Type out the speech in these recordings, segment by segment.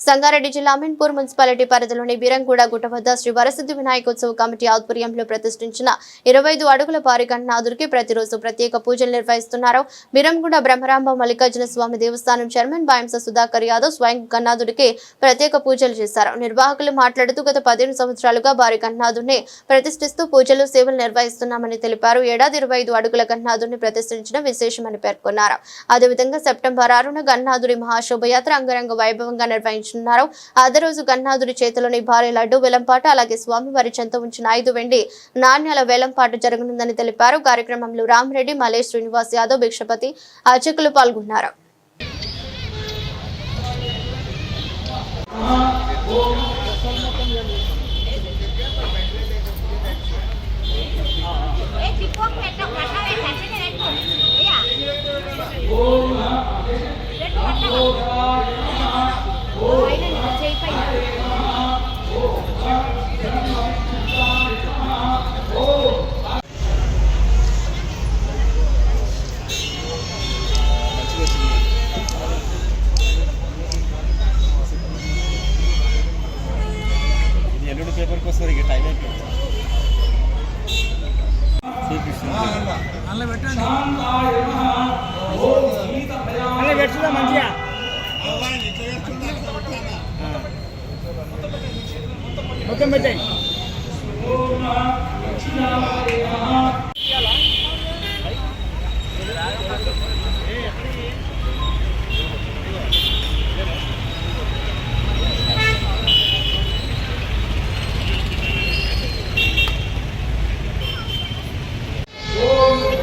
సంగారెడ్డి జిల్లా అమీన్పూర్ మున్సిపాలిటీ పరిధిలోని బీరంగూడ గుట్ట వద్ద శ్రీ వరసిద్ధి వినాయకోత్సవ కమిటీ ఆధ్వర్యంలో ప్రతిష్ఠించిన ఇరవై ఐదు అడుగుల పారి గణనాథుడికి ప్రతిరోజు ప్రత్యేక పూజలు నిర్వహిస్తున్నారు. బీరంగూడ బ్రహ్మరాంబ మల్లికార్జున స్వామి దేవస్థానం చైర్మన్ బాయంస సుధాకర్ యాదవ్ స్వయం గణనాథుడికి ప్రత్యేక పూజలు చేశారు. నిర్వాహకులు మాట్లాడుతూ గత పదిహేను సంవత్సరాలుగా భారీ గణనాథుడిని ప్రతిష్ఠిస్తూ పూజలు సేవలు నిర్వహిస్తున్నామని తెలిపారు. ఏడాది ఇరవై ఐదు అడుగుల గన్నాథుడిని ప్రతిష్ఠించడం విశేషమని పేర్కొన్నారు. అదేవిధంగా సెప్టెంబర్ ఆరున గన్నాథుడి మహాశోభయాత్ర అంగరంగ వైభవంగా నిర్వహించనున్నారు అదే రోజు గన్నాథుడి చేతిలోని భారీ లడ్డు వేలంపాట అలాగే స్వామివారి చెంత ఉంచిన ఐదు వెండి నాణ్యాల వేలంపాట జరగనుందని తెలిపారు. కార్యక్రమంలో రామరెడ్డి మలేష్ శ్రీనివాస్ యాదవ్ భిక్షపతి అర్చకులు పాల్గొన్నారు. అలా పెట్టుదా మంచిగా. మొత్తం పెట్టాయి.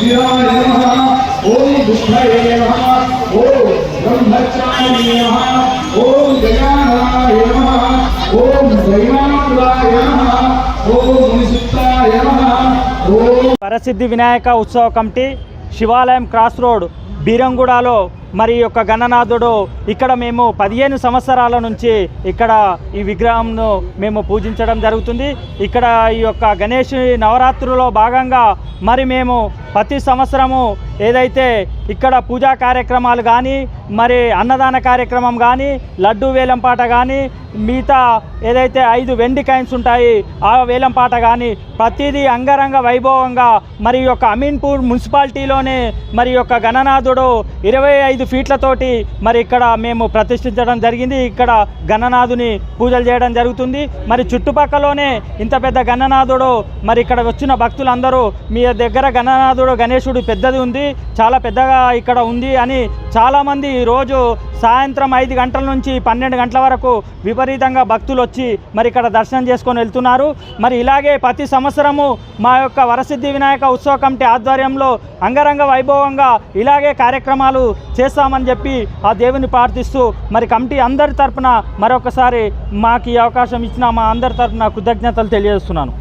सिद्धिराय नमः ओम दुष्टाय नमः ओम ब्रह्मचारिणे नमः ओम गजाननाय नमः ओम दैवानुराय नमः ओम मुनिसुताय नमः ओम వరసిద్ధి వినాయక ఉత్సవ కమిటీ శివాలయం క్రాస్ రోడ్ బీరంగూడలో మరి యొక్క గణనాథుడు ఇక్కడ మేము పదిహేను సంవత్సరాల నుంచి ఇక్కడ ఈ విగ్రహంను మేము పూజించడం జరుగుతుంది. ఇక్కడ ఈ యొక్క గణేష్ నవరాత్రులో భాగంగా మరి మేము ప్రతి సంవత్సరము ఏదైతే ఇక్కడ పూజా కార్యక్రమాలు కానీ మరి అన్నదాన కార్యక్రమం కానీ లడ్డు వేలంపాట కానీ మిగతా ఏదైతే ఐదు వెండి కాయిన్స్ ఉంటాయి ఆ వేలంపాట కానీ ప్రతిదీ అంగరంగ వైభవంగా మరి యొక్క అమీన్పూర్ మున్సిపాలిటీలోనే మరి యొక్క గణనాథుడు ఇరవై ఐదు ఫీట్లతోటి మరి ఇక్కడ మేము ప్రతిష్ఠించడం జరిగింది. ఇక్కడ గణనాథుని పూజలు చేయడం జరుగుతుంది. మరి చుట్టుపక్కలోనే ఇంత పెద్ద గణనాథుడు మరి ఇక్కడ వచ్చిన భక్తులందరూ మీ దగ్గర గణనాథుడు గణేశుడు పెద్దది ఉంది. చాలా పెద్దగా ఇక్కడ ఉంది అని చాలామంది రోజు సాయంత్రం ఐదు గంటల నుంచి పన్నెండు గంటల వరకు విపరీతంగా భక్తులు వచ్చి మరి ఇక్కడ దర్శనం చేసుకొని వెళ్తున్నారు. మరి ఇలాగే ప్రతి సంవత్సరము మా యొక్క వరసిద్ధి వినాయక ఉత్సవ కమిటీ ఆధ్వర్యంలో అంగరంగ వైభవంగా ఇలాగే కార్యక్రమాలు చేస్తామని చెప్పి ఆ దేవుని ప్రార్థిస్తూ మరి కమిటీ అందరి తరపున మరొకసారి మాకు ఈ అవకాశం ఇచ్చిన మా అందరి తరపున కృతజ్ఞతలు తెలియజేస్తున్నాను.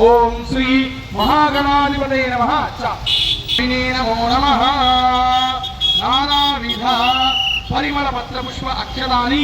ఓం శ్రీ మహాగణాధిపతయ నమః. శ్రీనే నమో నమః. నానావిధ పరిమళ పత్ర పుష్ప అక్షరాణి